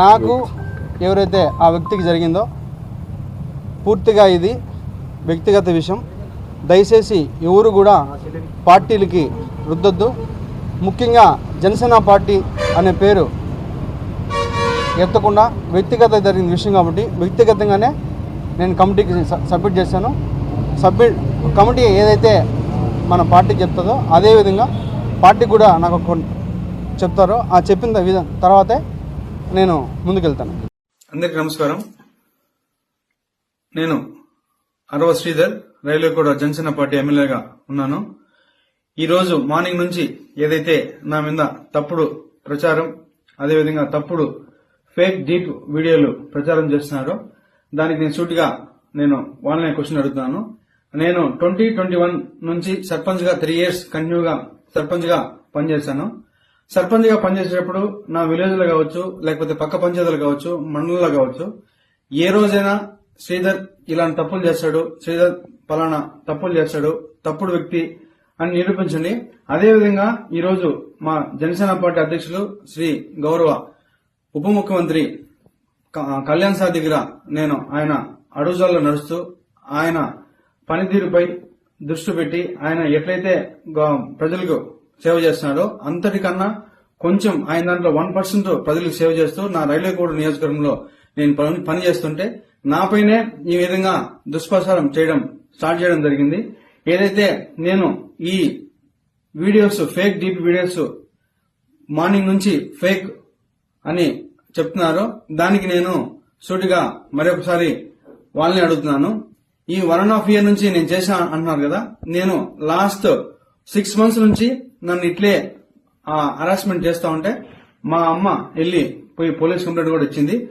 నాకు ఎవరైతే ఆ వ్యక్తికి జరిగిందో పూర్తిగా ఇది వ్యక్తిగత విషయం. దయచేసి ఎవరు కూడా పార్టీలకి రుద్దొద్దు. ముఖ్యంగా జనసేన పార్టీ అనే పేరు ఎత్తకుండా వ్యక్తిగత జరిగిన విషయం కాబట్టి వ్యక్తిగతంగానే నేను కమిటీకి సబ్మిట్ చేశాను. సబ్మిట్ కమిటీ ఏదైతే మన పార్టీ చెప్తుందో అదేవిధంగా పార్టీ కూడా నాకు చెప్తారో ఆ చెప్పిన విధ తర్వాతే నేను ముందుకెళ్తాను. అందరికి నమస్కారం. నేను అరవ శ్రీధర్ రైల్వే కూడా జనసేన పార్టీ ఎమ్మెల్యేగా ఉన్నాను. ఈ రోజు మార్నింగ్ నుంచి ఏదైతే నా మీద తప్పుడు ప్రచారం అదేవిధంగా తప్పుడు ఫేక్ డీప్ వీడియోలు ప్రచారం చేస్తున్నారో దానికి నేను సూటిగా నేను ఆన్లైన్ క్వశ్చన్ అడుగుతున్నాను. నేను ట్వంటీ ట్వంటీ వన్ నుంచి సర్పంచ్గా త్రీ ఇయర్స్ కంటిన్యూగా సర్పంచ్గా పనిచేశాను. సర్పంచ్గా పనిచేసేటప్పుడు నా విలేజ్లో కావచ్చు లేకపోతే పక్క పంచాయతీలు కావచ్చు మండలంలో కావచ్చు ఏ రోజైనా శ్రీధర్ ఇలాంటి తప్పులు చేస్తాడు శ్రీధర్ పలానా తప్పులు చేస్తాడు తప్పుడు వ్యక్తి అని నిరూపించండి. అదేవిధంగా ఈరోజు మా జనసేన పార్టీ అధ్యక్షులు శ్రీ గౌరవ ఉప ముఖ్యమంత్రి కళ్యాణ్ సార్ దగ్గర నేను ఆయన అడుగుజాల్లో నడుస్తూ ఆయన పనితీరుపై దృష్టి పెట్టి ఆయన ఎట్లయితే గ- ప్రజలకు సేవ చేస్తున్నాడో అంతటికన్నా కొంచెం ఆయన దాంట్లో వన్ పర్సెంట్ ప్రజలకు సేవ చేస్తూ నా రైల్వే కోడ్ నియోజకవర్గంలో నేను పని పని చేస్తుంటే నాపైనే ఈ విధంగా దుష్ప్రచారం చేయడం స్టార్ట్ చేయడం జరిగింది. ఏదైతే నేను ఈ videos fake deep videos morning నుంచి ఫేక్ అని చెప్తున్నారో దానికి నేను సూటిగా మరొకసారి వాళ్ళని అడుగుతున్నాను. ఈ వన్ అండ్ హాఫ్ ఇయర్ నుంచి నేను చేశాను అంటున్నారు కదా నేను లాస్ట్ సిక్స్ మంత్స్ నుంచి నన్ను ఇట్లే హరాస్మెంట్ చేస్తా ఉంటే మా అమ్మ వెళ్ళి పోయి పోలీస్ కంప్లైంట్ కూడా ఇచ్చింది.